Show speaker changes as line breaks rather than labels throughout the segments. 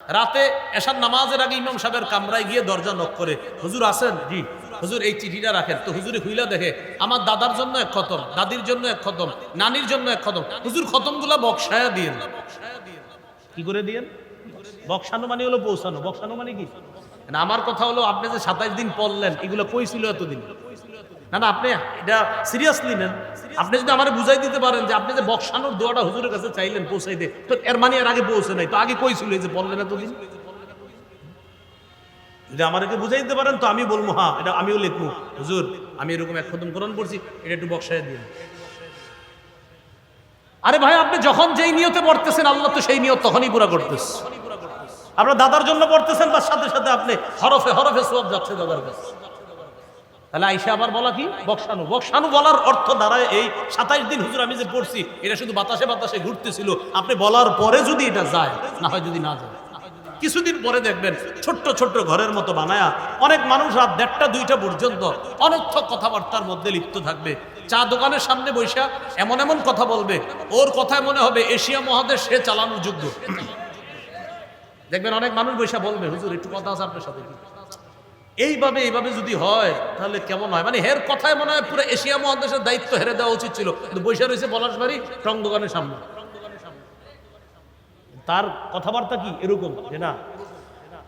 রাতে এসার নামাজের আগে ইমাম সাহেবের কামরায় গিয়ে দরজা নক করে হুজুর আছেন? জি। হুজুর এই চিঠিটা রাখেন। তো হুজুরে হুইলা দেখে আমার দাদার জন্য এক খতম দাদির জন্য এক খতম নানির জন্য এক খতম। হুজুর খতমগুলা বক্সায়া দিয়েন। কি করে দিয়েন? বক্সানো মানে হলো পৌঁছানো। বক্সানো মানে কি? না আমার কথা হলো আপনি যে সাতাইশ দিন পড়লেন এগুলো কই ছিল এতদিন? না না, আপনি এটা সিরিয়াসলি নেন। আপনি যদি আমার বুঝাই দিতে পারেন যে আপনি যে বক্সানোর দোয়াটা হুজুরের কাছে চাইলেন পৌঁছাইতে তো এর মানে এর আগে পৌঁছে নাই, তো আগে কই ছিল এই যে বললেন এতদিন? যদি আমাদেরকে বুঝাই দিতে পারেন, তো আমি বলব হ্যাঁ এটা আমিও লিখব। হুজুর, আমি এরকম এক খতম কোরআন পড়ছি, এটা একটু বক্সায় দিন। আরে ভাই, আপনি যখন যেই নিয়তে পড়তেছেন, আল্লাহ তো সেই নিয়ত তখনই পুরা করতেছে। আপনার দাদার জন্য পড়তেছেন, তার সাথে সাথে আপনি হরফে হরফে সব যাচ্ছে দাদার কাছে। তাহলে আইসা আবার বলা কি? বক্সানু বক্সানু বলার অর্থ দাঁড়ায় এই সাতাইশ দিন হুজুর আমি যে পড়ছি, এটা শুধু বাতাসে বাতাসে ঘুরতেছিল। আপনি বলার পরে যদি এটা যায়, না হয় যদি না যায়। কিছুদিন পরে দেখবেন ছোট্ট ছোট্ট ঘরের মতো বানায়া অনেক মানুষ রাত দেড়টা, দুইটা পর্যন্ত অনর্থক কথাবার্তার মধ্যে লিপ্ত থাকবে। চা দোকানের সামনে বৈশা এমন এমন কথা বলবে, ওর কথায় মনে হবে এশিয়া মহাদেশ, সে চালানোর যোগ্য। দেখবেন অনেক মানুষ বৈশা বলবে, হুজুর, একটু কথা আছে আপনার সাথে এইভাবে এইভাবে যদি হয়, তাহলে কেমন হয়? মানে হের কথায় মনে হয় পুরো এশিয়া মহাদেশের দায়িত্ব হেরে দেওয়া উচিত ছিল। কিন্তু বৈশা রয়েছে পলাশবাড়ি টং সামনে। তার কথাবার্তা কি? এরকম, যে না।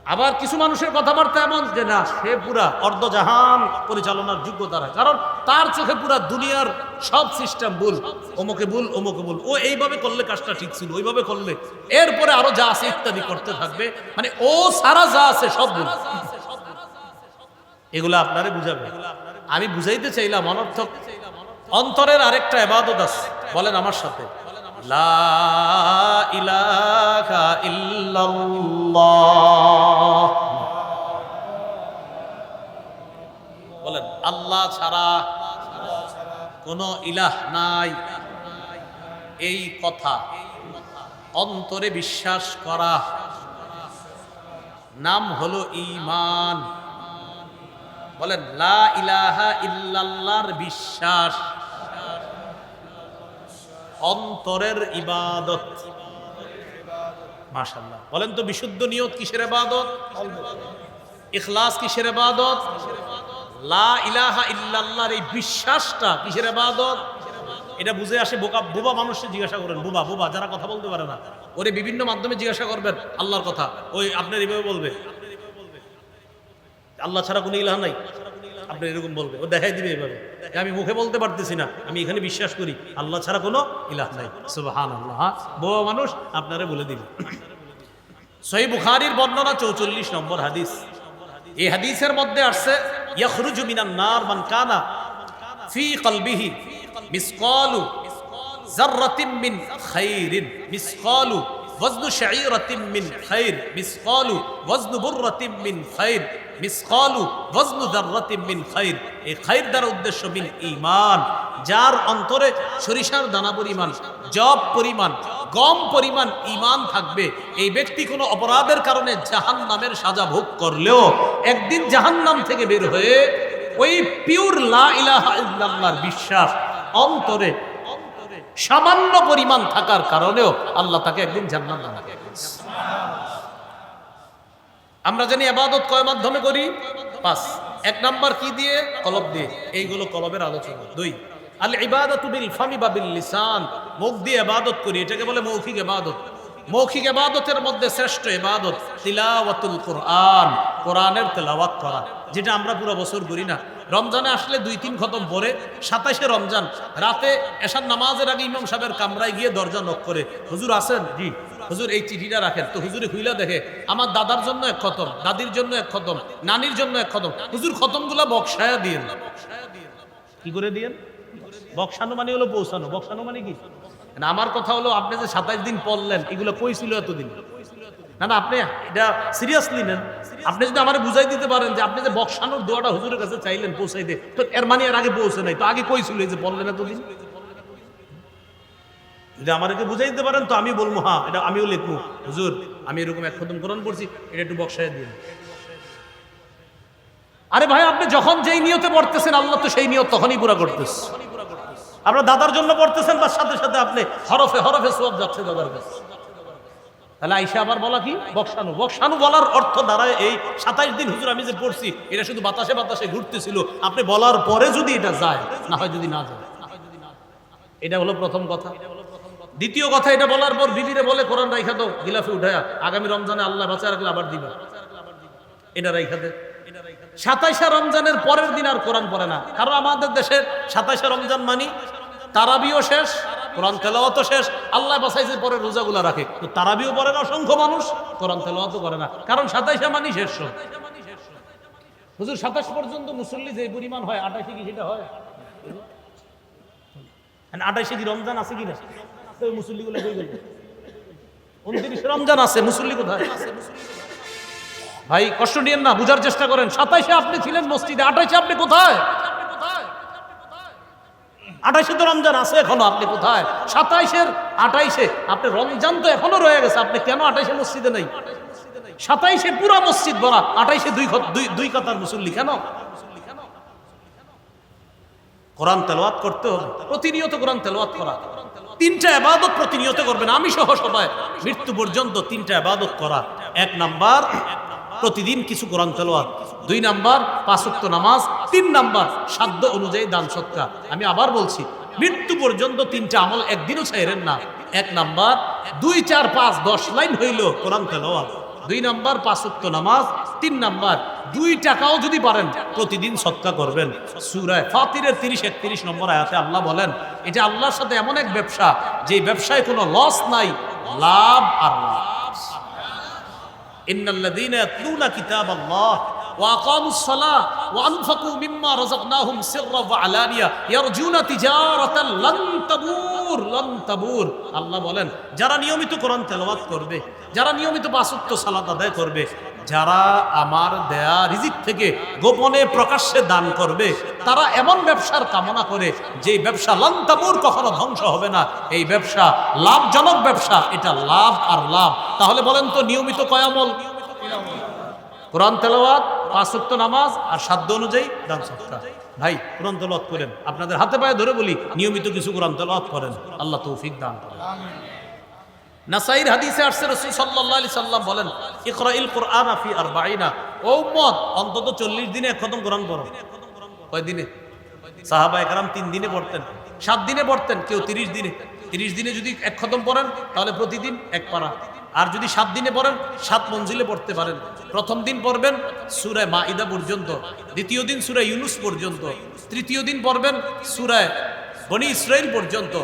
আবার কিছু মানুষের কথাবার্তা এমন, যে না, সে পুরা অর্ধজাহান পরিচালনার যোগ্যতা রাখে কারণ তার চোখে পুরা দুনিয়ার সব সিস্টেম ভুল। অমুকে ভুল অমুকে ভুল। ও এইভাবে করলে কাজটা ঠিক ছিল, ওইভাবে করলে। এরপরে আরও যা আছে ইত্যাদি করতে থাকবে। মানে ও সারা যা আছে সব ভুল। এগুলো আপনারে বুঝাবে। আমি বুঝাইতে চাইলাম অনর্থক। অন্তরের আরেকটা এবাদত আছে। বলেন আমার সাথে। বলেন, আল্লাহ ছাড়া কোনো ইলাহ নাই। এই কথা অন্তরে বিশ্বাস করা। নাম হলো ঈমান। বলেন, লা ইলাহা ইল্লাল্লাহর বিশ্বাস, অন্তরের ইবাদত। মাশাল্লাহ বলেন তো, বিশুদ্ধ নিয়ত কিসের ইবাদত? ইখলাস কিসের ইবাদত? লা ইলাহা ইল্লাল্লাহর এই বিশ্বাসটা কিসের ইবাদত? এটা বুঝে আসে বোকা, বোবা মানুষকে জিজ্ঞাসা করেন, বোবা বোবা? যারা কথা বলতে পারে না। ওরে বিভিন্ন মাধ্যমে জিজ্ঞাসা করবেন, আল্লাহর কথা। ওই আপনার এইভাবে বলবে। আল্লাহ ছাড়া কোনো ইলাহ নাই। আপনি এরকম বলবে, ও দেখাই দিবে এভাবে। আমি মুখে বলতে পারতেছি না, আমি এখানে বিশ্বাস করি, আল্লাহ ছাড়া কোনো ইলাহ নাই। সুবহান আল্লাহ হ্যাঁ বোবা মানুষ আপনারে বলে দিবে। সহি বুখারির বর্ণনা চৌচল্লিশ নম্বর হাদিস। এই হাদিসের মধ্যে আসছে, ইয়াখরুজু মিনান নার মান কানা ফি কলবিহি মিসকালু জাররাতিন মিন খাইরিন। মিসকালু ওয়াজনু শাঈরাতিন মিন খাইর, মিসকালু ওয়াজনু বুররাতিন মিন খাইর, মিসকালু ওয়াজনু যাররাতিন মিন খাইর। এই খাইর দ্বারা উদ্দেশ্য মিন ঈমান, যার অন্তরে সরিষার দানা পরিমাণ জব পরিমাণ, গম পরিমাণ ইমান থাকবে। এই ব্যক্তি কোনো অপরাধের কারণে জাহান সাজা ভোগ করলেও একদিন জাহান থেকে বের হয়ে ওই পিওর লা ইলাহা ইল্লাল্লাহর বিশ্বাস, অন্তরে সামান্য পরিমাণ থাকার কারণেও আল্লাহ তাকে একদিন জান্নাত দান। আমরা জানি আবাদত কয় মাধ্যমে করি? পাঁচ। এক নাম্বার কি দিয়ে? কলব দিয়ে। এইগুলো কলবের আলোচনা। দুই। আল ইবাদত বিল ফামি বা বিল লিসান। মুখ দিয়ে ইবাদত করি। এটাকে বলে মৌখিক ইবাদত মৌখিক ইবাদতের মধ্যে শ্রেষ্ঠ ইবাদত তিলাওয়াতুল কোরআন। কোরআনের তেলাওয়াত করা, যেটা আমরা পুরো বছর করি না। রমজানে আসলে দুই তিন খতম পরে, সাতাশে রমজান, রাতে এসার নামাজের আগে ইমাম সাহেবের কামরায় গিয়ে দরজা নক করে, হুজুর আছেন? জি। হুজুর, এই চিঠিটা রাখেন। তো হুজুরে হুইলা দেখে, আমার দাদার জন্য এক খতম, দাদির জন্য এক খতম, নানির জন্য এক খতম। হুজুর, খতমগুলা বক্সায়া দিয়েন। কি করে দিয়েন? বক্সানো মানে হলো পৌঁছানো। বক্সানো মানে কি আমার কথা হলো, আপনি যে সাতাইশ দিন পড়লেন, এগুলো কই ছিল এতদিন? না না, আপনি এটা সিরিয়াসলি নেন। আপনি যদি আমার বুঝাই দিতে পারেন যে আপনি যে বক্সানোর দোয়াটা হুজুরের কাছে চাইলেন পৌঁছাইতে তো এর মানে এর আগে পৌঁছে নাই, তো আগে কই ছিল এই যে বললেন এতদিন? যদি আমাদেরকে বুঝাই দিতে পারেন, তো আমি বলব হ্যাঁ এটা আমিও লিখব। হুজুর, আমি এরকম এক খতম কোরআন পড়ছি, এটা একটু বক্সায় দিন। আরে ভাই, আপনি যখন যেই নিয়তে পড়তেছেন, আল্লাহ তো সেই নিয়ত তখনই পুরা করতেছে। আপনার দাদার জন্য পড়তেছেন তার সাথে সাথে আপনি হরফে হরফে সব যাচ্ছে দাদার কাছে। তাহলে আইসা আবার বলা কি? বক্সানু বক্সানু বলার অর্থ দাঁড়ায় এই সাতাইশ দিন হুজুর আমি যে পড়ছি, এটা শুধু বাতাসে বাতাসে ঘুরতেছিল। আপনি বলার পরে যদি এটা যায়, না হয় যদি না যায়। এটা হলো প্রথম কথা। দ্বিতীয় কথা, এটা বলার পর বিবিরে বলে, কোরআন রাইখা তো গিলাফে উঠায়া। আগামী রমজানে আল্লাহ বাঁচা রাখলে আবার দিবা। এটা রাইখা দে। সাতাইশা রমজানের পরের দিন আর কোরআন পড়ে না। কারণ আমাদের দেশের সাতাইশা রমজান মানি, তারাবিও শেষ কোরআন তেলাওয়াতও শেষ, আল্লাহ বাসাইছে, পরে রোজাগুলা রাখে। তো তারাবিও পড়ে না, অসংখ্য মানুষ কোরআন তেলাওয়াতও করে না। কারণ সাতাইশা মানি শেষ হুজুর, সাতাশ পর্যন্ত মুসল্লি যে পরিমাণ হয় আঠাশে কি সেটা হয়? আঠাশে কি রমজান আছে কি না? তো মুসল্লিগুলো কই গেল। উনত্রিশে রমজান আছে, মুসল্লি কোথায়? ভাই, কষ্ট নিয়েন না, বুঝার চেষ্টা করেন। সাতাইশে আপনি ছিলেন মসজিদে আঠাইশে আপনি কোথায়? আঠাইশে তো রমজান আছে এখনও, আপনি কোথায়? সাতাইশের আঠাইশে, আপনি রমজান তো এখনও রয়ে গেছে, আপনি কেন আঠাইশে মসজিদে নেই? সাতাইশে পুরো মসজিদ ভরা আঠাইশে দুই দুই কাতার মুসল্লি কেন? কোরআন তেলাওয়াত করতে হবে, প্রতিনিয়ত কোরআন তেলাওয়াত করা। তিনটা আবাদত প্রতিনিয়ত করবেন, আমি সহ সবাই, মৃত্যু পর্যন্ত তিনটা আবাদত করা। এক নাম্বার প্রতিদিন কিছু কোরআন তেলাওয়াত। দুই নাম্বার পাঁচক্ত নামাজ, তিন নাম্বার সাধ্য অনুযায়ী দান সৎকার। আমি আবার বলছি, মৃত্যু পর্যন্ত তিনটা আমল একদিনও ছাইরেন না। এক নাম্বার, দুই, চার, পাঁচ, দশ লাইন হইল কোরআন তেলাওয়াত। দুই নাম্বার পাঁচক্ত নামাজ, তিন নাম্বার, দুই টাকাও যদি পারেন, প্রতিদিন সৎকা করবেন। সুরায় ফাতিরের তিরিশ, একত্রিশ নম্বর আয়াতে আল্লাহ বলেন, এটা আল্লাহর সাথে এমন এক ব্যবসা যে ব্যবসায় কোনো লস নাই, লাভ আর লাভ ইন্নাল্লাযীনা ইয়াতলুনা কিতাবাল্লাহ ওয়াকামুস সালাহ ওয়া মিম্মা রাযাকনাহুম সিররা আলানিয়া ইয়ারজুনা তিজারাতান লান তাবুর লান তাবুর আল্লাহ বলেন, যারা নিয়মিত কোরআন তেলাওয়াত করবে, যারা নিয়মিত বাসত্ব সালাত আদায় করবে, যারা আমার দেয়া রিজিক থেকে গোপনে প্রকাশ্যে দান করবে, তারা এমন ব্যবসার কামনা করে যে ব্যবসা লন্তামুর কখনো ধ্বংস হবে না। এই ব্যবসা লাভজনক ব্যবসা, এটা লাভ আর লাভ। তাহলে বলেন তো, নিয়মিত কয়ামল কোরআন তেলাওয়াত পাঁচক্ত নামাজ আর সাধ্য অনুযায়ী ভাই, কোরআন তেলাওয়াত করেন। আপনাদের হাতে পায়ে ধরে বলি, নিয়মিত কিছু কোরআন তেলাওয়াত করেন। আল্লাহ তৌফিক দান করেন। নাসাইর হাদিসে আসছে রসুল সাল্লাম বলেন, ইকরাইল কোরআন ফি আরবাঈনা ও উম্মত, অন্তত 40 দিনে খতম কোরআন পড়ো। কয় দিনে? সাহাবা একরাম তিন দিনে পড়তেন। সাত দিনে পড়তেন, কেউ 30 দিনে। 30 দিনে যদি এক খতম পড়েন তাহলে প্রতিদিন এক পারা। আর যদি সাত দিনে পড়েন, সাত মঞ্জিলে পড়তে পারেন। প্রথম দিন পড়বেন সূরা মাইদা পর্যন্ত, দ্বিতীয় দিন সূরা ইউনুস পর্যন্ত, তৃতীয় দিন পড়বেন সূরা বনি ইসরাইল পর্যন্ত,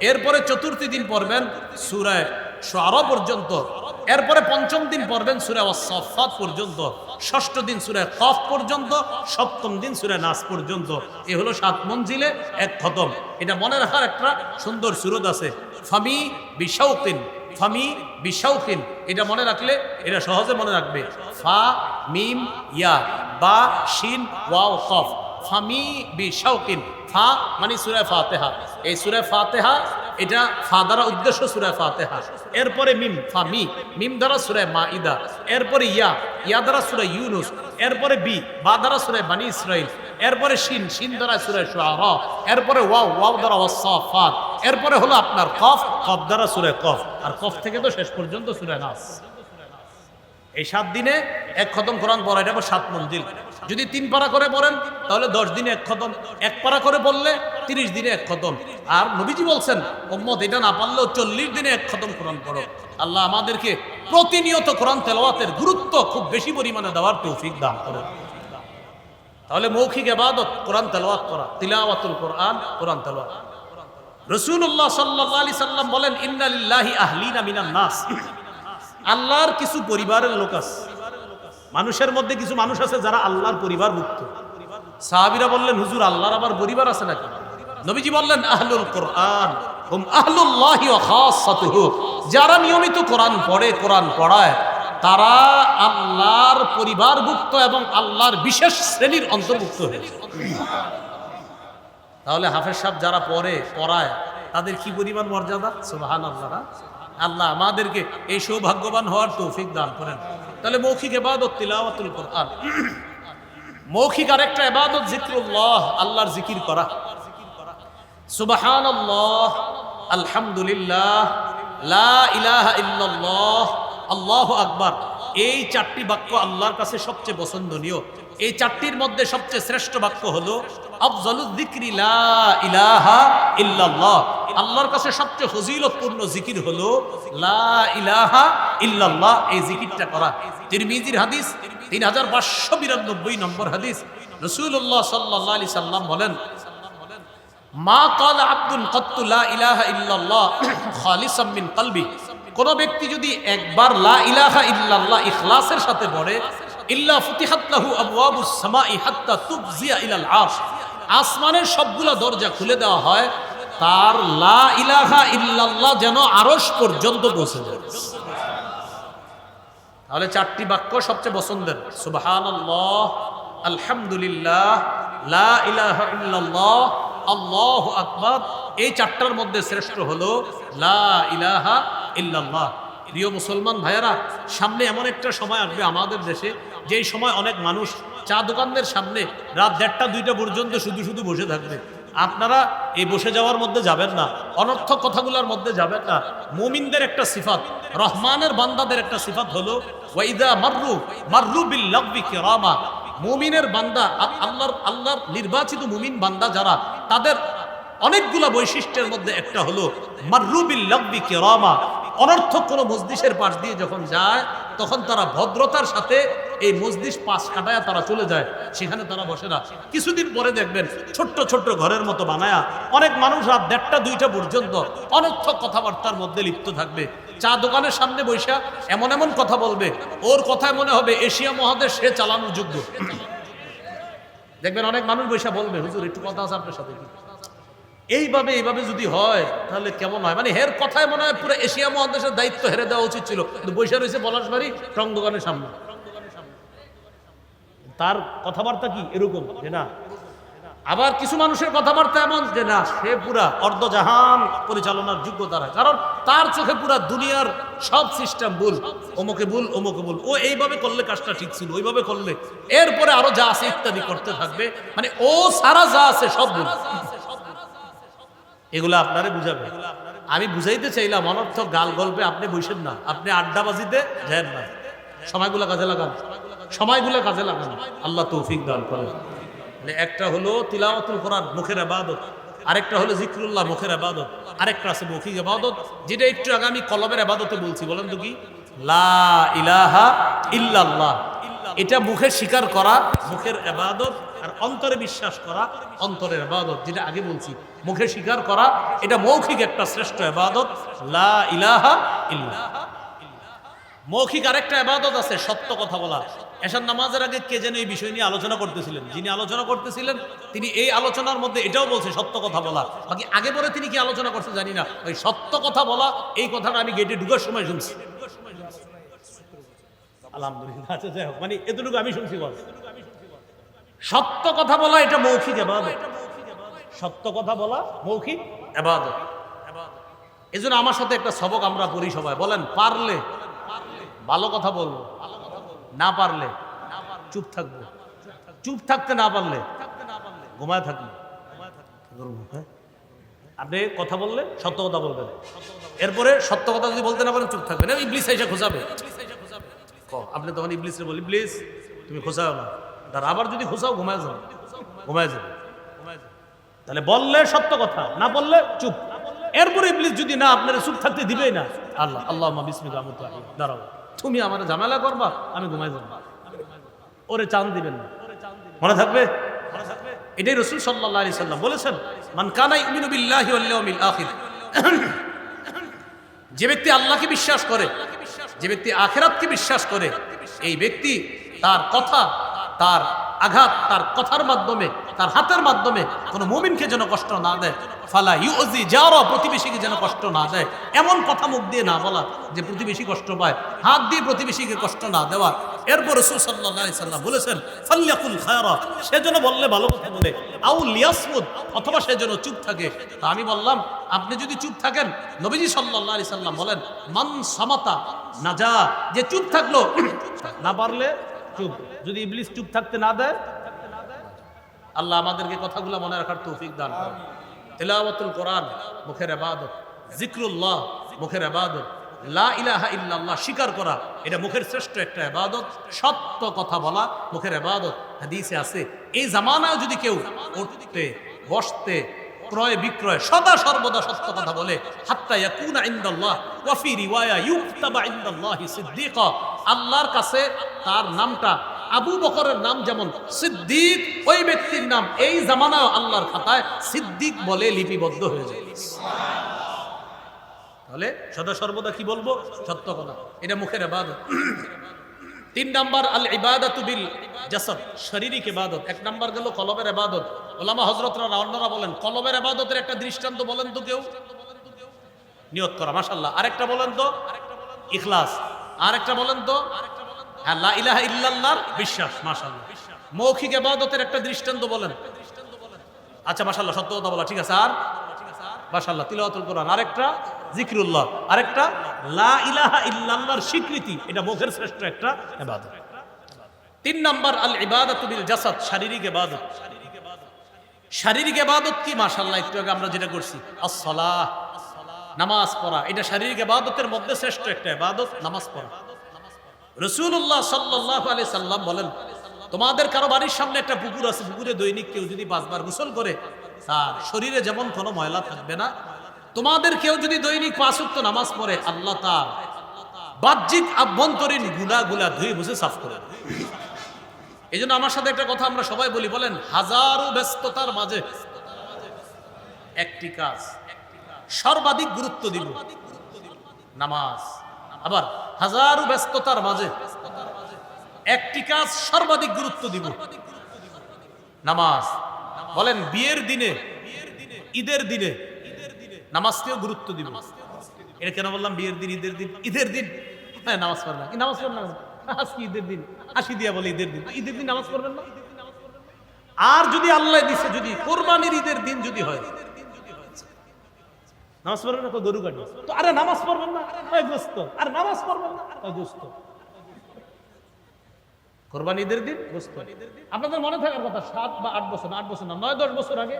এরপরে চতুর্থ দিন পড়বেন সুরায় সোয়ারা পর্যন্ত, এরপরে পঞ্চম দিন পড়বেন সুরা ওয়াসফাত পর্যন্ত, ষষ্ঠ দিন সুরায় কফ পর্যন্ত, সপ্তম দিন সুরায় নাস পর্যন্ত। এ হলো সাত মঞ্জিলে এক খতম। এটা মনে রাখার একটা সুন্দর সুরত আছে। ফামি বিশাউকিন ফামি বিশাউকিন এটা মনে রাখলে, এটা সহজে মনে রাখবে। ফা, মিম, ইয়া, বা, শিন, ওয়াও, কফ। ফামি বিশাউকিন ফা মানে সুরে ফাতেহা। এই সুরে ফাতেহা এটা ফা দ্বারা উদ্দেশ্য সুরায় ফাতেহা। এরপরে মিম, ফা, মি, মিম দ্বারা সুরায় মাইদা এরপরে ইয়া ইয়া দ্বারা সুরায় ইউনুস। এরপরে বি, বা দ্বারা সুরায় বানি ইসরাইল এরপরে শিন শিন দ্বারা সুরায় শুআরা। এরপরে ওয়াও ওয়াও দ্বারা ওয়াসাফাত এরপরে হলো আপনার কফ কফ দ্বারা সুরায় কফ। আর কফ থেকে তো শেষ পর্যন্ত সুরায় নাস। এই সাত দিনে এক খতম কোরআন পড়া, এটা সাত মঞ্জিল। যদি তিন পারা করে পড়েন, তাহলে দশ দিনে এক খতম। এক পারা করে পড়লে তিরিশ দিনে এক খতম আর নবীজি বলছেন ওম্মত এটা না পারলেও চল্লিশ দিনে এক খতম কোরআন পড়ো। আল্লাহ আমাদেরকে প্রতিনিয়ত কোরআন তেলাওয়াতের গুরুত্ব খুব বেশি পরিমাণে দেওয়ার তৌফিক দান করো তাহলে মৌখিক এবাদত, কোরআন তেলাওয়াত করা, তিলাওয়াতুল কোরআন কোরআন তেলাওয়াত। রসুল্লাহ সাল্লাহ আলি সাল্লাম বলেন ইন্নালিল্লাহি আহলিনা মিনান নাস। আল্লাহর কিছু পরিবারের লোক আছে, মানুষের মধ্যে কিছু মানুষ আছে যারা আল্লাহর পরিবার মুক্ত সাহাবিরা বললেন, হুজুর, আল্লাহর আবার পরিবার আছে নাকি? নবীজি বললেন, আহলুল কোরআন যারা নিয়মিত কোরআন পড়ে, কোরআন পড়ায়, তারা আল্লাহর পরিবারভুক্ত এবং আল্লাহর বিশেষ শ্রেণির অন্তর্ভুক্ত হয়েছে তাহলে হাফেজ সাহেব যারা পড়ে, পড়ায়, তাদের কি পরিমাণ মর্যাদা? সুবাহান আল্লাহ আল্লাহ আমাদেরকে এই সৌভাগ্যবান হওয়ার তৌফিক দান করেন। তাহলে মৌখিক এবাদত তিলাওয়াতুল কোরআন। মৌখিক আরেকটা এবাদত জিক্রুল্লাহ, আল্লাহর জিকির করা। সুবাহান আলহামদুলিল্লাহ, লা ইলাহা ইল্লাল্লাহ, আল্লাহ আকবার। এই চারটি বাক্য আল্লাহর কাছে সবচেয়ে পছন্দনীয়। এই চারটির মধ্যে সবচেয়ে শ্রেষ্ঠ বাক্য হলো আল্লাহর কাছে সবচেয়ে ফজিলতপূর্ণ জিকির হলো ইলাহা ইল্লাল্লাহ। এই জিকিরটা করা। তিরমিজির হাদিস, তিন হাজার পাঁচশো বিরানব্বই নম্বর হাদিস। রসুল্লাহ সাল্লাহ আলি বলেন মা কাল আব্দুল কত্তু লা ইলাহা ইল্লাল্লাহ খালিসাম মিন কলবি। কোন ব্যক্তি যদি একবার লা ইলাহা ইল্লাল্লাহ ইখলাসের সাথে পড়ে, ইল্লা ফুতিহাত লাহু আবওয়াবুস সামাই হাত্তা তুবজিয়া ইলাল আরশ। আসমানের সবগুলা দরজা খুলে দেওয়া হয়, তার লা ইলাহা ইল্লাল্লাহ যেন আরশ পর্যন্ত পৌঁছে যায়। তাহলে চারটি বাক্য সবচেয়ে পছন্দের। সুবহানাল্লাহ, আলহামদুলিল্লাহ, লা ইলাহা ইল্লাল্লাহ আল্লাহু আকবার। এই চারটার মধ্যে শ্রেষ্ঠ হলো লা ইলাহা ইল্লাল্লাহ। প্রিয় মুসলমান ভাইয়েরা, সামনে এমন একটা সময় আসবে আমাদের দেশে, যেই সময় অনেক মানুষ চা দোকানদের সামনে রাত দেড়টা, দুইটা পর্যন্ত শুধু শুধু বসে থাকবে। আপনারা এই বসে যাওয়ার মধ্যে যাবেন না, অনর্থক কথাগুলোর মধ্যে যাবেন না। মুমিনদের একটা সিফাত, রহমানের বান্দাদের একটা সিফাত হলো ওয়াইদা মাররু মাররু বিল কিরামা। মুমিনের বান্দা আল্লাহর আল্লাহর নির্বাচিত মুমিন বান্দা যারা, তাদের অনেকগুলা বৈশিষ্ট্যের মধ্যে একটা হলো মাররুবিল লব্বি কিরামা অনর্থক কোনো মসজিষের পাশ দিয়ে যখন যায়, তখন তারা ভদ্রতার সাথে এই মসজিদ পাশ কাটায় তারা চলে যায়। সেখানে তারা বসে না। কিছুদিন পরে দেখবেন ছোট্ট ছোট্ট ঘরের মতো বানায়া অনেক মানুষ রাত দেড়টা, দুইটা পর্যন্ত অনর্থক কথাবার্তার মধ্যে লিপ্ত থাকবে। চা দোকানের সামনে বৈশা এমন এমন কথা বলবে। ওর কথায় মনে হবে, এশিয়া মহাদেশ সে চালানোর যোগ্য। দেখবেন অনেক মানুষ বৈশা বলবে, হুজুর, একটু কথা আছে আপনার সাথে এইভাবে এইভাবে যদি হয়, তাহলে কেমন হয়? মানে হের কথায় মনে হয় পুরো এশিয়া মহাদেশের দায়িত্ব হেরে দেওয়া উচিত ছিল। কিন্তু বৈশা রয়েছে পলাশবাড়ি টং দোকানের সামনে। তার কথাবার্তা কি? এরকম, যে না। আবার কিছু মানুষের কথাবার্তা এমন, যে না, সে পুরা অর্ধজাহান পরিচালনার যোগ্যতা রাখে কারণ তার চোখে পুরা দুনিয়ার সব সিস্টেম ভুল। অমুকে ভুল অমুকে ভুল। ও এইভাবে করলে কাজটা ঠিক ছিল, ওইভাবে করলে। এরপরে আরও যা আছে ইত্যাদি করতে থাকবে। মানে ও সারা যা আছে সব ভুল। এগুলো আপনারে বুঝাবে। আমি বুঝাইতে চাইলাম, অনর্থক গাল গল্পে আপনি বসেন না। আপনি আড্ডাবাজিতে যান না। সময়গুলো কাজে লাগান। সময়গুলো কাজে লাগান। আল্লাহ তৌফিক দান করেন। মানে একটা হলো তিলাওয়াতুল কোরআন, মুখের আবাদত। আরেকটা হলো জিক্রুল্লাহ, মুখের আবাদত। আরেকটা আছে মৌখিক আবাদত। যেটা একটু আগে আমি কলমের আবাদতে বলছি, বলেন তো কি? লা ইলাহা ইল্লাল্লাহ। এটা মুখে স্বীকার করা, মুখের আবাদত আর অন্তরে বিশ্বাস করা, অন্তরের আবাদত যেটা আগে বলছি, মুখে স্বীকার করা, এটা মৌখিক একটা শ্রেষ্ঠ আবাদত লা ইলাহা ইল্লাহ। মৌখিক আরেকটা আবাদত আছে, সত্য কথা বলা। এসার নামাজের আগে কে যেন এই বিষয় নিয়ে আলোচনা করতেছিলেন? যিনি আলোচনা করতেছিলেন, তিনি এই আলোচনার মধ্যে এটাও বলছে, সত্য কথা বলা। বাকি আগে পরে তিনি কি আলোচনা করছে জানি না, ওই সত্য কথা বলা, এই কথাটা আমি গেটে ঢুকার সময় শুনছি। আলহামদুলিল্লাহ আচ্ছা যাই হোক মানে এতটুকু আমি শুনছি বল। সত্য কথা বলা এটা মৌখিক আবাদত সত্য কথা বলা মৌখিক আবাদত এই জন্য আমার সাথে একটা সবক আমরা পড়ি সবাই। বলেন, পারলে ভালো কথা বলব, না পারলে চুপ থাকব। চুপ থাকতে না পারলে ঘুমায় থাকব। হ্যাঁ? আপনি কথা বললে সত্য কথা বলবেন। এরপরে সত্য কথা যদি বলতে না পারেন, চুপ থাকবেন। ইবলিস এসে খোঁজাবে। আপনি তখন ইবলিসে বলি প্লিজ তুমি খোঁচাও না। তার আবার যদি খোঁচাও ঘুমায় যাও ঘুমায় যাবে। তাহলে বললে সত্য কথা, না বললে চুপ। এরপরে ইবলিস যদি না, আপনার চুপ থাকতে দিবেই না। আল্লাহ আল্লাহ বিসমিল্লাহ দাঁড়াও, তুমি আমার ঝামেলা করবা, আমি ঘুমাই যাব। ওরে চান দিবেন না। মনে থাকবে? এটাই রসুল সাল্লাহ আলি সাল্লাম বলেছেন, মান কানাই ইমিনু বিল্লাহি ওয়াল আখির। যে ব্যক্তি আল্লাহকে বিশ্বাস করে, যে ব্যক্তি আখেরাতকে বিশ্বাস করে, এই ব্যক্তি তার কথা তার আঘাত, তার কথার মাধ্যমে, তার হাতের মাধ্যমে কোনো মুমিনকে যেন কষ্ট না দেয়। ফালা ইউজি যারও প্রতিবেশীকে যেন কষ্ট না দেয়। এমন কথা মুখ দিয়ে না বলা যে প্রতিবেশী কষ্ট পায়। হাত দিয়ে প্রতিবেশীকে কষ্ট না দেওয়া। এরপর রসুল সাল্লাহ সাল্লাম বলেছেন ফাল্লাকুল খায়রা, সে যেন বললে ভালো কথা বলে। আউ লিয়াসমুদ, অথবা সে যেন চুপ থাকে। তা আমি বললাম, আপনি যদি চুপ থাকেন, নবীজি সাল্লাহ আলি সাল্লাম বলেন, মান সামাতা না যা যে চুপ থাকল, না পারলে চুপ। যদি ইবলিস চুপ থাকতে না দেয়, আল্লাহ আমাদেরকে কথাগুলো মনে রাখার তৌফিক দান করেন। তেলাওয়াতুল কোরআন, মুখের আবাদত জিক্রুল্লাহ মুখের আবাদত লা ইলাহা ইল্লাল্লাহ, স্বীকার করা। এটা মুখের শ্রেষ্ঠ একটা এবাদত সত্য কথা বলা, মুখের এবাদত হাদিসে আছে, এই জামানায় যদি কেউ উঠতে, বসতে, ক্রয় বিক্রয় সদা সর্বদা সত্য কথা বলে, হাত্তা ইয়াকুনা ইনদাল্লাহ, ওয়া ফি রিওয়ায়া ইউক্তাবা ইনদাল্লাহি সিদ্দিকা আল্লাহর কাছে তার নামটা, আবু বকরের নাম যেমন সিদ্দিক, ওই ব্যক্তির নাম এই জামানায় আল্লাহর খাতায় সিদ্দিক বলে লিপিবদ্ধ হয়ে যায়। তাহলে সদা সর্বদা কি বলব? সত্য কথা। এটা মুখের ইবাদত তিন নাম্বার, আল ইবাদত বিল জাসাদ, শারীরিক ইবাদত। এক নাম্বার গেল কলবের ইবাদত ওলামা হযরতরা অন্যরা বলেন, কলবের ইবাদতের একটা দৃষ্টান্ত বলেন তো কেউ। নিয়ত করা, মাশাআল্লাহ। আরেকটা বলেন তো? ইখলাস। আরেকটা বলেন তো? হ্যাঁ বিশ্বাস মৌখিক ইবাদতের একটা দৃষ্টান্ত বলেন। আচ্ছা মাশাআল্লাহ, সত্য কথা বলা, ঠিক আছে, আর? কোরআন, আরেকটা, জিকরুল্লাহ, আরেকটা, লা ইলাহা ইল্লাল্লাহর স্বীকৃতি, এটা মুখের শ্রেষ্ঠ একটা ইবাদত তিন নাম্বার, আল ইবাদাতু বিল জাসাদ, শারীরিক ইবাদত শারীরিক ইবাদত কি? মাশাআল্লাহ, একটু আগে আমরা যেটা করছি, আসসালাহ। নামাজ পড়া এটা শারীরিক ইবাদতের মধ্যে শ্রেষ্ঠ একটা ইবাদত, নামাজ পড়া রসুল্লাহ সাল্লাহ আলি সাল্লাম বলেন, তোমাদের কারও বাড়ির সামনে একটা পুকুর আছে, পুকুরে দৈনিক কেউ যদি পাঁচবার গোসল করে, তার শরীরে যেমন কোনো ময়লা থাকবে না, তোমাদের কেউ যদি দৈনিক পাঁচ উক্ত নামাজ পড়ে, আল্লাহ তার বাহ্যিক আভ্যন্তরীণগুলা গুলা ধুয়ে মুছে সাফ করে। এই জন্য আমার সাথে একটা কথা আমরা সবাই বলি, বলেন, হাজারো ব্যস্ততার মাঝে একটি কাজ সর্বাধিক গুরুত্ব দিব। নামাজ। আবার হাজারো ব্যস্ততার মাঝে একটি কাজ সর্বাধিক গুরুত্ব দিব। নামাজ। বলেন, বিয়ের দিনে, ঈদের দিনে নামাজকেও গুরুত্ব দিব? এটা কেন বললাম বিয়ের দিন, ঈদের দিন? ঈদের দিন? হ্যাঁ নামাজ পড়বেন। কি নামাজ পড়বেন আজকে ঈদের দিন। আসি দিয়া বলে ঈদের দিন। ঈদের দিন নামাজ পড়বেন না? আর যদি আল্লাহ দিছে, যদি কোরবানির ঈদের দিন যদি হয় নামাজ পড়বেন না গরু কাটি তো আরে নামাজ পড়বেন না হয় গোস্ত? আর নামাজ পড়বেন না গোস্ত? দিন গোস্ত। আপনাদের মনে থাকার কথা, সাত বা আট বছর আট বছর না, নয়, দশ বছর আগে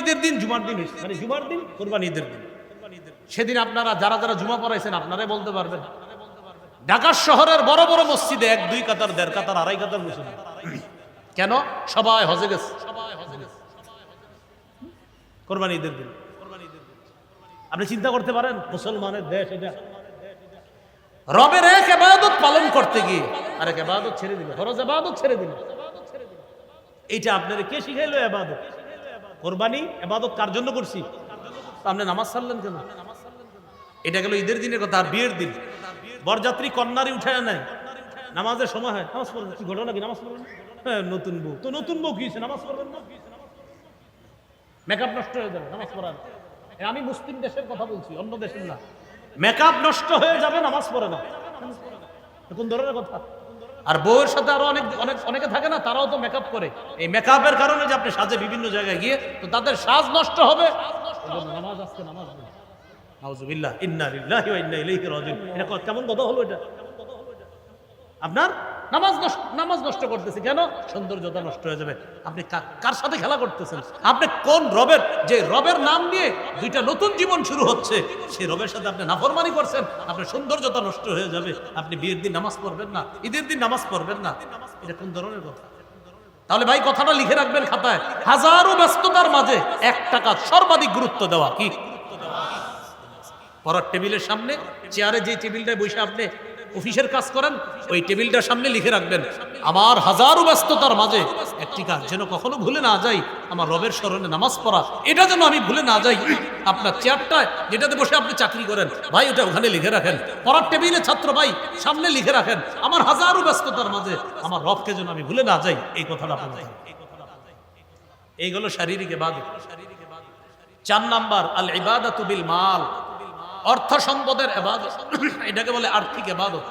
ঈদের দিন জুমার দিন হয়েছে। মানে জুমার দিন, কোরবানি ঈদের দিন। সেদিন আপনারা যারা যারা জুমা পড়াইছেন, আপনারাই বলতে পারবেন। ঢাকা শহরের বড় বড় মসজিদে এক, দুই কাতার, দেড় কাতার, আড়াই কাতার কেন? সবাই হজে গেছে। কোরবানি ঈদের দিন। আপনি চিন্তা করতে পারেন মুসলমানের দেশ এটা। রবের এক এবাদত পালন করতে গিয়ে আর এক এবাদত ছেড়ে দিল ফরজ এবাদত ছেড়ে দিল। এইটা আপনার কে শিখাইলো এবাদত কোরবানি এবাদত কার জন্য করছি? আপনি নামাজ সারলেন কেন? এটা গেল ঈদের দিনের কথা আর বিয়ের দিন। বরযাত্রী কন্যারই উঠায় নেয় নামাজের সময় হয় নামাজ পড়বেন কি ঘটনা কি? নামাজ পড়বেন হ্যাঁ নতুন বউ। তো নতুন বউ কি হয়েছে? নামাজ পড়বেন না? মেকআপ নষ্ট হয়ে যাবে নামাজ পড়ার আমি মুসলিম দেশের কথা বলছি অন্য দেশের না। মেকআপ নষ্ট হয়ে যাবে নামাজ পড়ে না। কোন ধরনের কথা? আর বউয়ের সাথে আরও অনেক অনেক অনেকে থাকে না তারাও তো মেকআপ করে। এই মেকআপের কারণে যে আপনি সাজে বিভিন্ন জায়গায় গিয়ে তো তাদের সাজ নষ্ট হবে। নামাজ আজকে নামাজ নেই নাউজুবিল্লাহ ইন্না লিল্লাহি ওয়া ইন্না ইলাইহি রাজিউন। এটা কেমন কথা হলো এটা? আপনার নামাজ নষ্ট নামাজ নষ্ট করতেছে। কেন? সৌন্দর্যতা নষ্ট হয়ে যাবে। আপনি কার সাথে খেলা করতেছেন? আপনি কোন রবের, যে রবের নাম নিয়ে দুইটা নতুন জীবন শুরু হচ্ছে সেই রবের সাথে আপনি নাফরমানি করছেন, আপনার সৌন্দর্যতা নষ্ট হয়ে যাবে। আপনি বিয়ের দিন নামাজ পড়বেন না, ঈদের দিন নামাজ পড়বেন না। এটা কোন ধরনের কথা? তাহলে ভাই, কথাটা লিখে রাখবেন খাতায়। হাজারো ব্যস্ততার মাঝে এক টাকা সর্বাধিক গুরুত্ব দেওয়া কি? পড়ার টেবিলের সামনে, চেয়ারে যে টেবিলটায় বসে আপনি অফিসের কাজ করেন, ওই টেবিলটার সামনে লিখে রাখবেন। আমার হাজারো ব্যস্ততার মাঝে একটি কাজ যেন কখনো ভুলে না যাই, আমার রবের স্মরণে নামাজ পড়া, এটা যেন আমি ভুলে না যাই। আপনার চেয়ারটায় যেটাতে বসে আপনি চাকরি করেন, ভাই, ওটা ওখানে লিখে রাখেন। পড়ার টেবিলে ছাত্র ভাই, সামনে লিখে রাখেন। আমার হাজারো ব্যস্ততার মাঝে আমার রবকে যেন আমি ভুলে না যাই, এই কথাটা আপনার এইগুলো শারীরিক এবাদত চার নাম্বার আল ইবাদাতু বিল মাল। অর্থ সম্পদের এবাদত। এটাকে বলে আর্থিক এবাদত।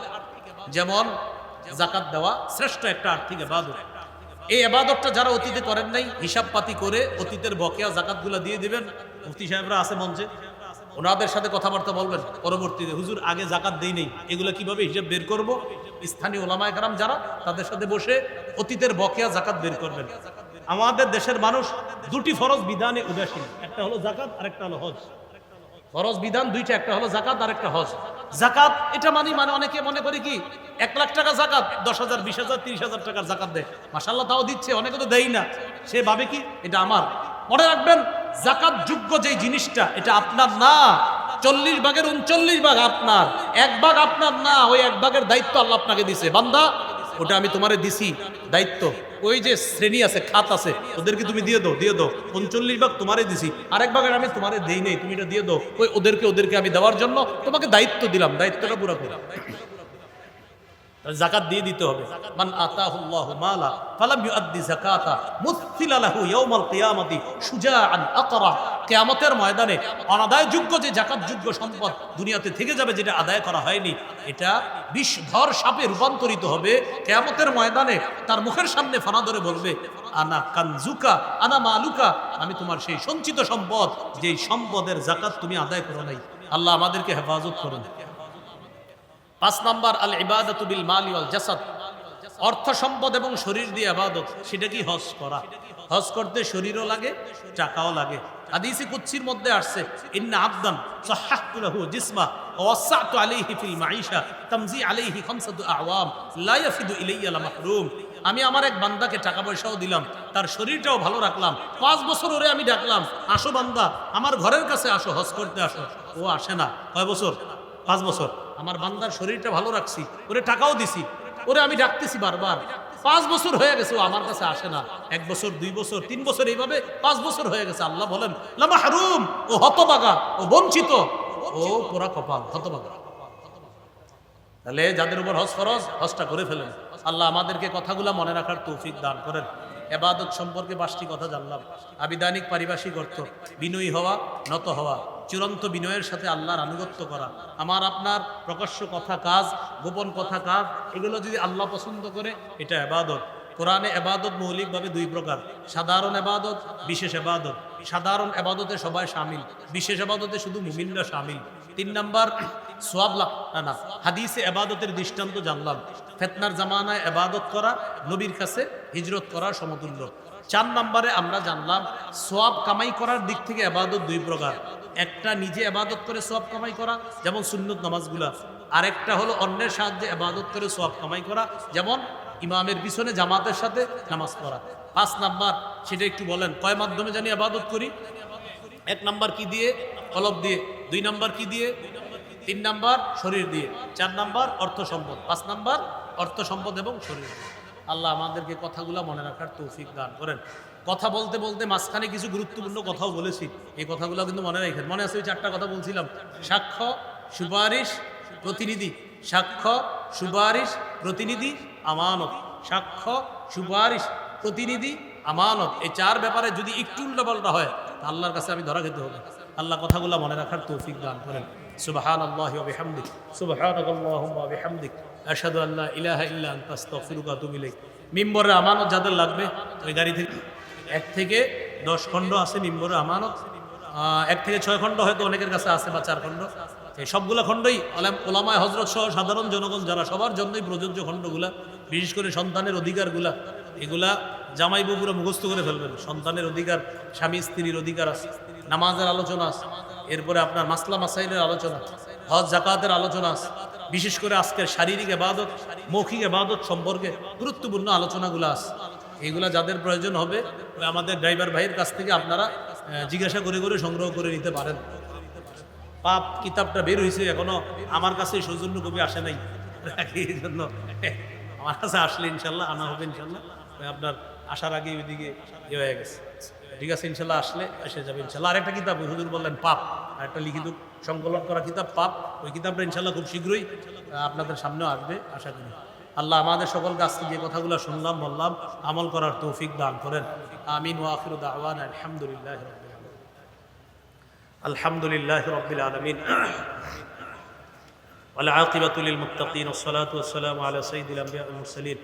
যেমন জাকাত দেওয়া শ্রেষ্ঠ একটা আর্থিক এবাদত। এই এবাদতটা যারা অতীতে করেন নাই হিসাব পাতি করে অতীতের বকেয়া জাকাতগুলো দিয়ে দিবেন। মুফতি সাহেবরা আছে মঞ্চে। ওনাদের সাথে কথাবার্তা বলবেন। পরবর্তীতে হুজুর, আগে জাকাত দেই নেই। এগুলো কীভাবে হিসাব বের করব? স্থানীয় ওলামায় কারাম যারা, তাদের সাথে বসে অতীতের বকেয়া জাকাত বের করবেন। আমাদের দেশের মানুষ দুটি ফরজ বিধানে উদাসীন। একটা হলো জাকাত আর একটা হলো হজ। ফরজ বিধান দুইটা, একটা হলো জাকাত আর একটা হজ। জাকাত এটা মানি মানে অনেকে মনে করে কি, এক লাখ টাকা জাকাত দশ হাজার, বিশ হাজার, তিরিশ হাজার টাকার জাকাত দেয়। মাসাল্লাহ তাও দিচ্ছে, অনেকে তো দেয় না। সে ভাবে কি, এটা আমার। মনে রাখবেন জাকাত যোগ্য যে জিনিসটা, এটা আপনার না। চল্লিশ ভাগের উনচল্লিশ ভাগ আপনার। এক ভাগ আপনার না, ওই এক ভাগের দায়িত্ব আল্লাহ আপনাকে দিছে। বান্দা, ওটা আমি তোমারে দিছি, দায়িত্ব। ওই যে শ্রেণি আছে, খাত আছে, ওদেরকে তুমি দিয়ে দাও দিয়ে দাও। পঞ্চল্লিশ ভাগ তোমারে দিছি, আরেক ভাগের আমি তোমারে দেই নেই, তুমি এটা দিয়ে দাও। ওই ওদেরকে ওদেরকে আমি দেওয়ার জন্য তোমাকে দায়িত্ব দিলাম, দায়িত্বটা পুরো করো। জাকাত দিয়ে দিতে হবে। মান আতাহুল্লাহু মালা, ফালাম ইউআদ্দি যাকাতা মুসিলা লাহু ইয়াউমাল কিয়ামতি শুজাআন আকরা। কিয়ামতের ময়দানে অনাদায়যোগ্য যে জাকাতযোগ্য সম্পদ দুনিয়াতে থেকে যাবে যেটা আদায় করা হয়নি, এটা বিষধর সাপে রূপান্তরিত হবে। কিয়ামতের ময়দানে তার মুখের সামনে ফানা ধরে বলবে, আনা কানজুকা, আনা মালুকা, আমি তোমার সেই সঞ্চিত সম্পদ, যেই সম্পদের জাকাত তুমি আদায় করো নাই। আল্লাহ আমাদেরকে হেফাজত করুন। পাঁচ নাম্বার, আল ইবাদতু বিল মালি ওয়াল জাসাদ। অর্থ সম্পদ এবং শরীর দিয়ে আবাদত সেটা কি হজ করা? হজ করতে শরীরও লাগে টাকাও লাগে। হাদিসে কুচ্ছির মধ্যে আসছে, ইন্না আবদান সাহাহতু লাহু জিসমা ওয়াসাতু আলাইহি ফিল মাঈশা তামজি আলাইহি খামসাতু আওয়াম, লা ইয়াফিদু ইলাইয়া লা মাহরুম আমি আমার এক বান্দাকে টাকা পয়সাও দিলাম, তার শরীরটাও ভালো রাখলাম। পাঁচ বছর ওরে আমি ডাকলাম, আসো বান্দা, আমার ঘরের কাছে আসো, হজ করতে আসো। ও আসে না। কয় বছর? পাঁচ বছর। আমার বান্দার শরীরটা ভালো রাখছি, ওরে টাকাও দিছি, ওরে আমি ডাকতেছি বারবার। পাঁচ বছর হয়ে গেছে, ও আমার কাছে আসে না। এক বছর, দুই বছর, তিন বছর, এইভাবে পাঁচ বছর হয়ে গেছে। আল্লাহ বলেন, লামা হারুম, ও হতবাগা, ও বঞ্চিত, ও পোড়া কপাল, হতবাগা। তাহলে যাদের উপর হজ ফরজ, হজটা করে ফেলেন। আল্লাহ আমাদেরকে কথাগুলো মনে রাখার তৌফিক দান করেন। এবাদত সম্পর্কে পাঁচটি কথা জানলাম। আবিধানিক পারিভাষিক অর্থ, বিনয়ী হওয়া, নত হওয়া। চূড়ান্ত বিনয়ের সাথে আল্লাহর আনুগত্য করা। আমার আপনার প্রকাশ্য কথা কাজ, গোপন কথা কাজ, এগুলো যদি আল্লাহ পছন্দ করে, এটা এবাদত। কোরআনে এবাদত মৌলিকভাবে দুই প্রকার। সাধারণ এবাদত, বিশেষ এবাদত। সাধারণ এবাদতে সবাই সামিল, বিশেষ এবাদতে শুধু মুমিনরা সামিল। তিন নাম্বার, সোয়াব লাভ না হাদিসে এবাদতের দৃষ্টান্ত জানলাম। ফেতনার জামানায় এবাদত করা, নবীর কাছে হিজরত করার সমতুল্য। চার নম্বরে আমরা জানলাম, সোয়াব কামাই করার দিক থেকে এবাদত দুই প্রকার। একটা নিজে এবাদত করে সোয়াব কামাই করা, যেমন সুন্নত নামাজগুলা। আরেকটা হলো অন্যের সাহায্যে এবাদত করে সোয়াব কামাই করা, যেমন ইমামের পিছনে জামাতের সাথে নামাজ পড়া। পাঁচ নাম্বার, সেটা একটু বলেন, কয় মাধ্যমে জানি আবাদত করি? এক নাম্বার কি দিয়ে? কলব দিয়ে। দুই নাম্বার কি দিয়ে? তিন নাম্বার, শরীর দিয়ে। চার নাম্বার, অর্থ সম্পদ। পাঁচ নাম্বার, অর্থ সম্পদ এবং শরীর দিয়ে। আল্লাহ আমাদেরকে কথাগুলো মনে রাখার তৌফিক দান করেন। কথা বলতে বলতে মাঝখানে কিছু গুরুত্বপূর্ণ কথাও বলেছি। এই কথাগুলো কিন্তু মনে রাখেন। মনে আছে ওই চারটা কথা বলছিলাম। সাক্ষ্য, সুপারিশ, প্রতিনিধি। সাক্ষ্য, সুপারিশ, প্রতিনিধি, আমানত। সাক্ষ্য, সুপারিশ, প্রতিনিধি, আমানত। এই চার ব্যাপারে যদি একটু উল্টাপাল্টা হয় আল্লাহর কাছে আমি ধরা খেতে হবে। আল্লাহ কথাগুলো মনে রাখার তৌফিক দান করেন। সুবহান আল্লাহ বিহামদিক সুবহান আল্লাহুম্মা বিহামদিক আশহাদু আল্লা ইলাহা ইল্লা আনতা, আস্তাগফিরুকা ওয়া আতুবু ইলাইক। মিম্বরের আমানত যাদের লাগবে, ওই গাড়ি থেকে এক থেকে দশ খণ্ড আছে মিম্বরের আমানত এক থেকে ছয় খণ্ড হয়তো অনেকের কাছে আছে বা চার খণ্ড। এই সবগুলো খণ্ডই ওলামায় হজরত সহ সাধারণ জনগণ যারা সবার জন্যই প্রযোজ্য খণ্ডগুলা, বিশেষ করে সন্তানের অধিকারগুলা, এগুলা জামাই বগুরা মুখস্থ করে ফেলবেন। সন্তানের অধিকার, স্বামী, স্ত্রীর অধিকার আছে। নামাজের আলোচনা আছে। এরপরে আপনার মাসলা মাসাইলের আলোচনা হজ, জাকাতের আলোচনা আছে। বিশেষ করে আজকের শারীরিক এবাদত মৌখিক এবাদত সম্পর্কে গুরুত্বপূর্ণ আলোচনাগুলো আছে। এইগুলা যাদের প্রয়োজন হবে আমাদের ড্রাইভার ভাইয়ের কাছ থেকে আপনারা জিজ্ঞাসা করে করে সংগ্রহ করে নিতে পারেন। পাপ কিতাবটা বের হয়েছে এখনও। আমার কাছে সৌজন্য কবি আসে নাই। এই জন্য, আমার কাছে আসলে ইনশাল্লাহ, আনা হবে ইনশাল্লাহ। আপনার আসার আগে ওইদিকে ইয়ে হয়ে গেছে ঠিক আছে ইনশাল্লাহ আসলে এসে যাবে ইনশাল্লাহ আরেকটা কিতাব হুজুর বললেন পাপ আরেকটা লিখিত সংকলন করা কিতাব পাপ ওই কিতাবটা ইনশাল্লাহ খুব শীঘ্রই আহ, আপনাদের সামনেও আসবে আশা করি আল্লাহ আমাদের সকল কাছ থেকে যে কথাগুলো শুনলাম বললাম আমল করার তৌফিক দান করেন আমিন ওয়াখির দাওয়ান আলহামদুলিল্লাহ রাব্বিল আলামিন الحمد لله رب العالمين والعاقبة للمتقين والصلاة والسلام على سيد الأنبياء والمرسلين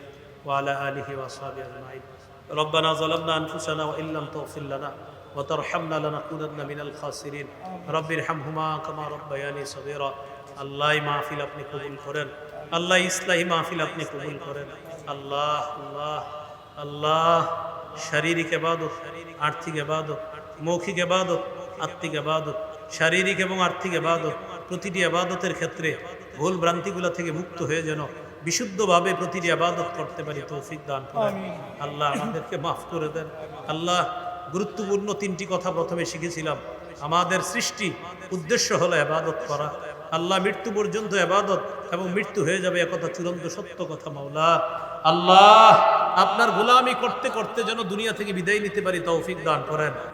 وعلى آله وأصحابه أجمعين ربنا ظلمنا أنفسنا وإن لم تغفر لنا وترحمنا لنكونن من الخاسرين رب ارحمهما كما ربياني صغيرا আল্লাহ মাহফিল আপনি কবুল করেন আল্লাহ ইসলাহি মাহফিল আপনি কবুল করেন আল্লাহ আল্লাহ আল্লাহ শারীরিক এবাদত আর্থিক এবাদত মৌখিক এবাদত আত্মিক এবাদত শারীরিক এবং আর্থিক এবাদত প্রতিটি এবাদতের ক্ষেত্রে ভুল ভ্রান্তিগুলা থেকে মুক্ত হয়ে যেন বিশুদ্ধভাবে প্রতিটি আবাদত করতে পারি তৌফিক দান করেন। আল্লাহ আমাদেরকে মাফ করে দেন। আল্লাহ গুরুত্বপূর্ণ তিনটি কথা প্রথমে শিখেছিলাম। আমাদের সৃষ্টি উদ্দেশ্য হলো আবাদত করা। আল্লাহ মৃত্যু পর্যন্ত আবাদত এবং মৃত্যু হয়ে যাবে একথা চূড়ান্ত সত্য কথা মাওলা। আল্লাহ আপনার গোলামি করতে করতে যেন দুনিয়া থেকে বিদায় নিতে পারি তৌফিক দান করেন।